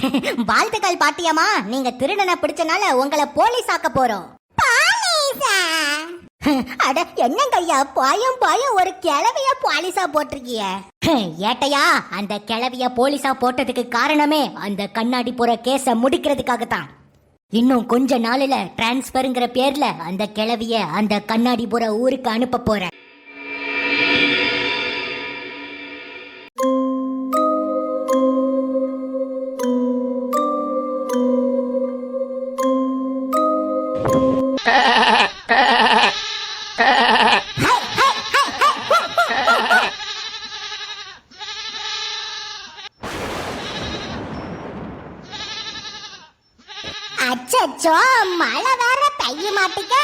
வாழ்த்துக்கள் பாட்டியம்மா. நீங்க திருடனை பிடிச்சனால உங்களை போலீஸ் ஆக்க போறோம். அட என்னங்க ஐயா பாயம் பாயம். ஒரு கிளவிய போலீஸா போட்டிருக்கிய. ஏட்டையா அந்த கிளவிய போலீஸா போட்டதுக்கு காரணமே அந்த கண்ணாடி புற கேஸ முடிக்கிறதுக்காக தான் இன்னும் கொஞ்ச நாளில டிரான்ஸ்பருங்கிற பேர்ல அந்த கிளவிய அந்த கண்ணாடி புற ஊருக்கு அனுப்ப போறேன். அச்சச்சோ மழை வேற பெய்ய மாட்டுக்க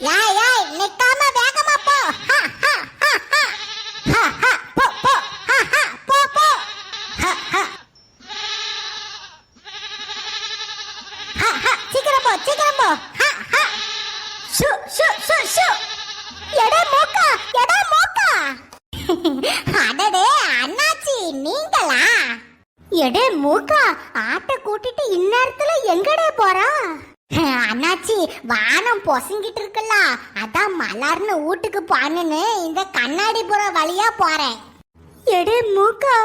யாய் யாய் நிக்காம வேகமா போ. சீக்கிரம் போ சீக்கிரம் போ. Shoo, shoo, shoo, shoo. அடடே அண்ணாச்சி நீங்களா? எடே மூக்கா ஆட்டை கூட்டிட்டு இந்நேரத்துல எங்கடே போறா? அண்ணாச்சி வானம் பொசங்கிட்டு இருக்குல்ல. அதான் மலர்னு வீட்டுக்கு பானுன்னு இந்த கண்ணாடி புற வழியா போறேன். எடே மூக்கா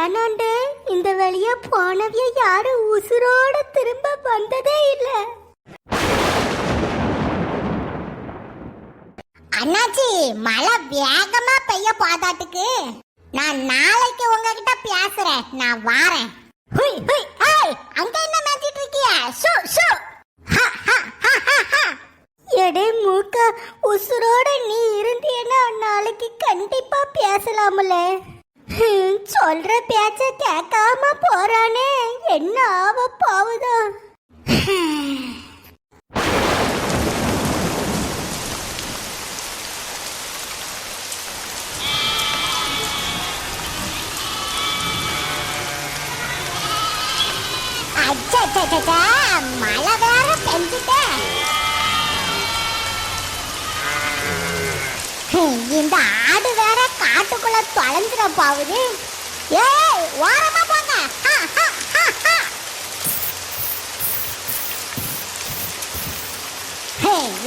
ஏனாண்டே இந்த வழியா போனவிய யாரும் உசுரோட திரும்ப வந்ததே இல்ல. அண்ணாச்சி மழை வேகமா பெய்ய பாதாட்டுக்கு. நான் நாளைக்கு உங்ககிட்ட பேசுறேன். நான் வாரேன். ஹுய் ஹுய் ஹாய் அங்க என்ன மாத்திட்டு இருக்கிய? ஷோ ஷோ. ஹா ஹா ஹா ஹா ஹா. எடே மூக்கா உசுரோட நீ இருந்தீன்னா நாளைக்கு கண்டிப்பா பேசலாம்ல. சொல்ற பேச்ச கேட்காம போறானே. என்ன ஆவ போகுதோ? அச்சச்சச்சச்சா, மழை வேற பெஞ்சுட்டே. இந்த ஆடு வேற காட்டுக்குள்ள தொலைஞ்சிட போகுது. ஏய் ஓரமா போங்க.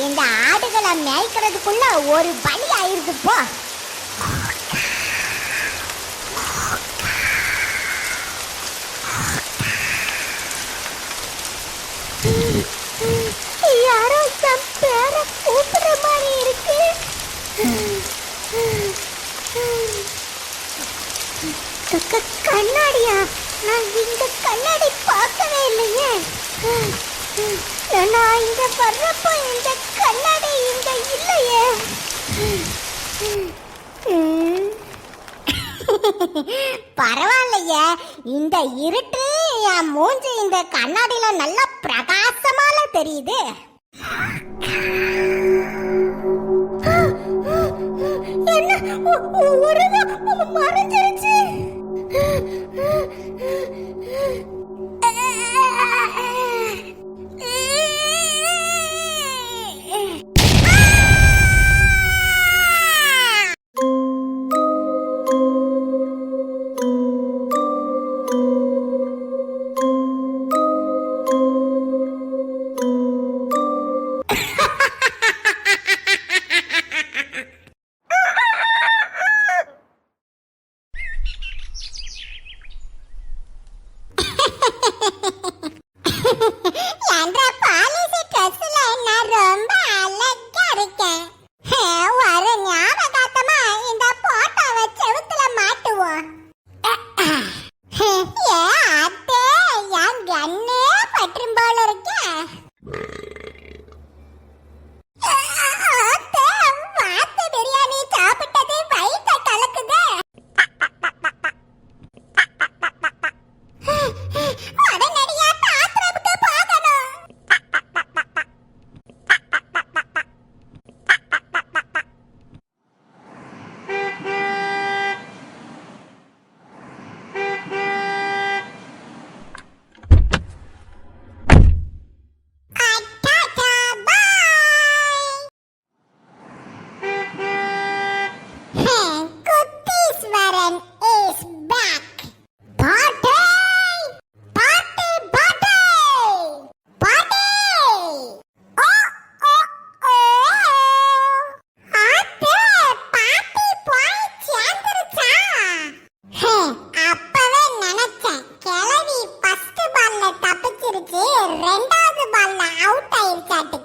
இந்த ஆடுகளை மேய்க்கிறதுக்குள்ள ஒரு பலி ஆயிருது போ யாரோ என் பேரை கூப்பிடுற மாதிரி இருக்கு க- க- கண்ணாடியா? நான் இந்த கண்ணாடி பார்க்கவே இல்லையே. நான் இங்க வர்றப்போ இந்த கண்ணாடி இங்க இல்லையே. பரவாயில்லையே. இந்த இருட்டு என் மூஞ்சி இந்த கண்ணாடியில நல்லா பிரகாசமால தெரியுது. என்ன? Ha குத்தீஸ்வரன் இஸ் பேக் பாட்டை பாட்டை பாட்டை. பாட்டை. ஓ ஓ ஓ. ஆத்து பாட்டி போய் சேர்ந்துருச்சா? ஹே அப்பவே நினைச்சேன் கிளவி ஃபர்ஸ்ட் பால்ல தப்பிச்சிருச்சு ரெண்டாவது பால்ல அவுட் ஆயிருச்சாட்டு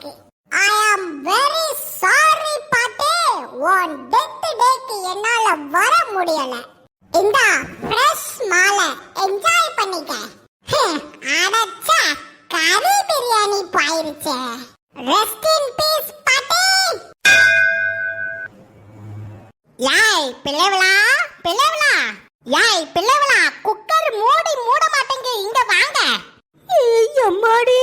முடியல. இந்தா ஃப்ரெஷ் மாலை. என்ஜாய் பண்ணிக்க. அடச்ச கறி பிரியாணி போயிருச்சு. ரெஸ்ட் இன் பீஸ் பாட்டி. யாய் பிளவலா பிளவலா யாய் பிளவலா குக்கர் மூடி மூட மாட்டேங்க இங்க வாங்க. ஏய் அம்மாடி.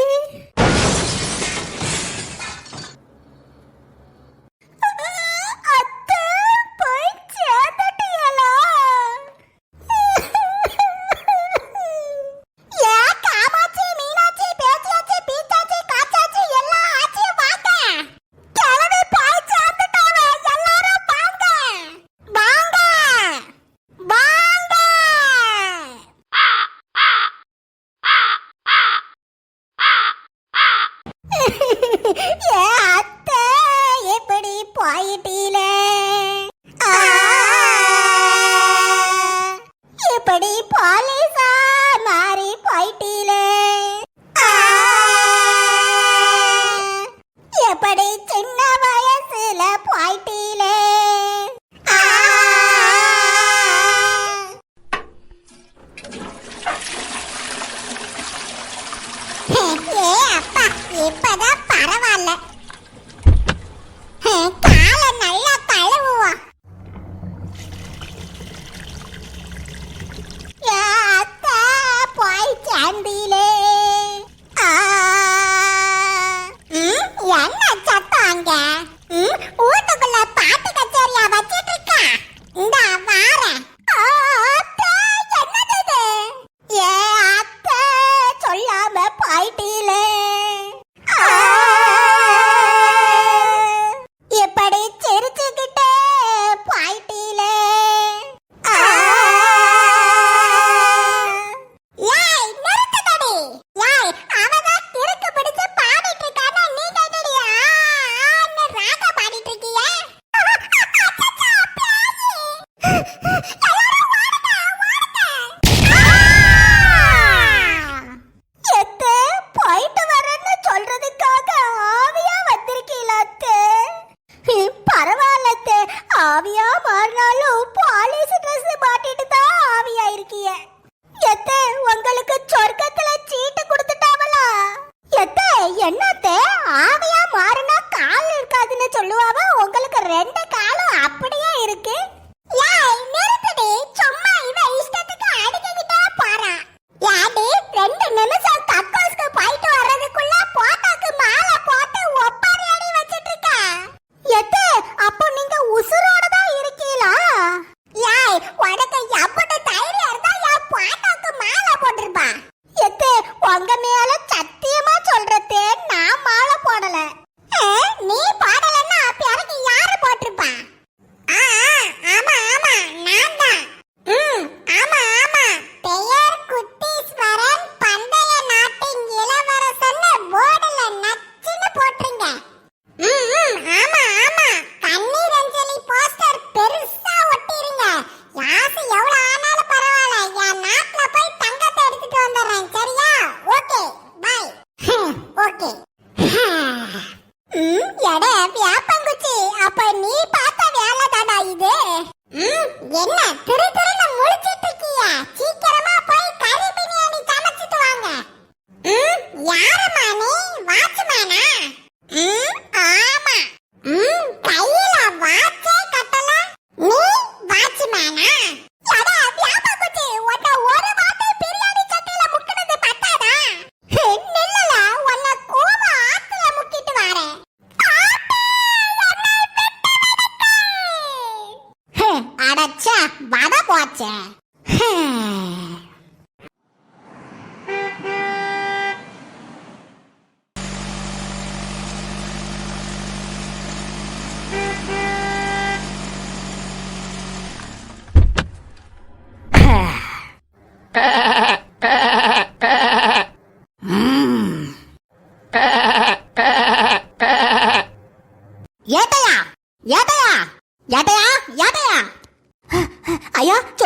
எப்படி போலீஸா மாறி போயிட்டீலே. எப்படி சின்ன வயசுல போயிட்டீலே? அப்பா இப்பதான் பரவாயில்ல. ஓகே எட வியாபங்குச்சி அப்ப நீ பார்த்த வேலை தானா இது என்ன திரு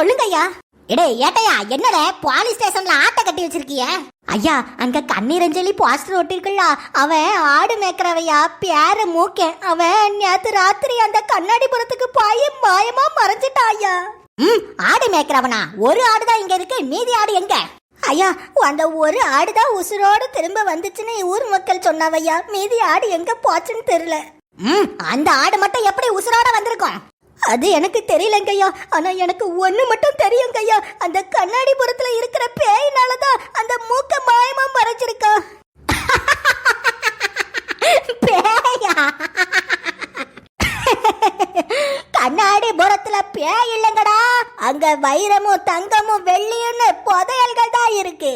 சொல்லுங்க ஐயா எடே ஏட்டையா என்னட போலீஸ் ஸ்டேஷன்ல ஆட்டை கட்டி வச்சிருக்கிய? ஐயா அங்க கண்ணீரஞ்சலி போஸ்டர் ஒட்டிருக்குல்ல அவன் ஆடு மேய்க்கிறவையா பேர மூக்கேன். அவன் நேத்து ராத்திரி அந்த கண்ணாடிபுரத்துக்கு போய் மாயமா மறைஞ்சிட்டான் ஐயா. ம் ஆடு மேய்க்கிறவனா? ஒரு ஆடு தான் இங்க இருக்கு மீதி ஆடு எங்க? ஐயா அந்த ஒரு ஆடு தான் உசுரோடு திரும்ப வந்துச்சுன்னு ஊர் மக்கள் சொன்னாவையா? மீதி ஆடு எங்க போச்சுன்னு தெரியல. ம் அந்த ஆடு மட்டும் எப்படி உசுரோட வந்திருக்கோம்? அது எனக்கு தெரியலங்கய்யா. ஆனா எனக்கு ஒண்ணு மட்டும் தெரியுங்கய்யா. அந்த கண்ணாடி புறத்துல இருக்கிற பேயினால தான் அந்த மூக்க மாயமா மறைச்சிருக்கா பேயா? கண்ணாடி புறத்துல பேய் இல்லங்கடா. அங்க வைரமும் தங்கமும் வெள்ளியும்னு புதையல்கள் தான் இருக்கு.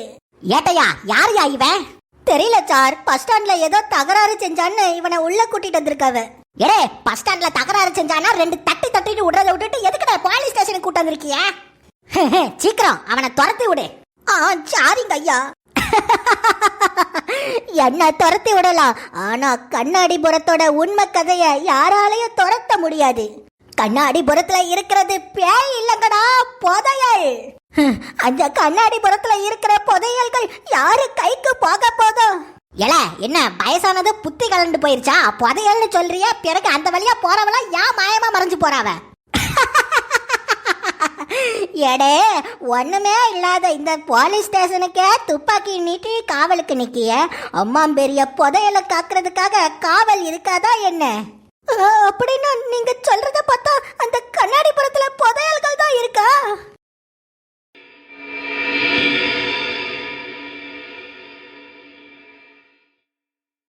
ஏட்டையா யார் யா இவன்? தெரியல சார். பஸ் ஸ்டாண்ட்ல ஏதோ தகராறு செஞ்சான்னு இவனை உள்ள கூட்டிட்டு வந்திருக்காவ. ஏடே பஸ் ஸ்டாண்ட்ல தகராறு செஞ்சானா ரெண்டு தட்டி தட்டிட்டு விடுறத விட்டுட்டு எதுக்குடா போலீஸ் ஸ்டேஷனுக்கு கூட்டு வந்திருக்கிய? சீக்கிரம் அவனை துரத்தி விடு. ஆ சாரிங்க ஐயா. என்ன துரத்தி விடலாம். ஆனா கண்ணாடிபுரத்தோட உண்மை கதைய யாராலையும் துரத்த முடியாது. கண்ணாடி புறத்துல இருக்கிறது பேய் இல்லங்கடா புதையல். அந்த கண்ணாடி புறத்துல இருக்கிற புதையல்கள் யாரு கைக்கு போக போதும் எல என்ன வயசானது புத்தி கலந்து போயிருச்சா? புதையல்னு சொல்றியா? பிறகு அந்த வழியா போறவளா யா மாயமா மறைஞ்சு போறாவ? எடே ஒண்ணுமே இல்லாத இந்த போலீஸ் ஸ்டேஷனுக்கே துப்பாக்கி நீட்டி காவலுக்கு நிக்கிய. அம்மா பெரிய புதையலை காக்குறதுக்காக காவல் இருக்காதா என்ன? அப்படின்னு அப்படின்னா நீங்க சொல்றத பார்த்தா அந்த கண்ணாடி புறத்துல புதையல்கள் தான் இருக்கா?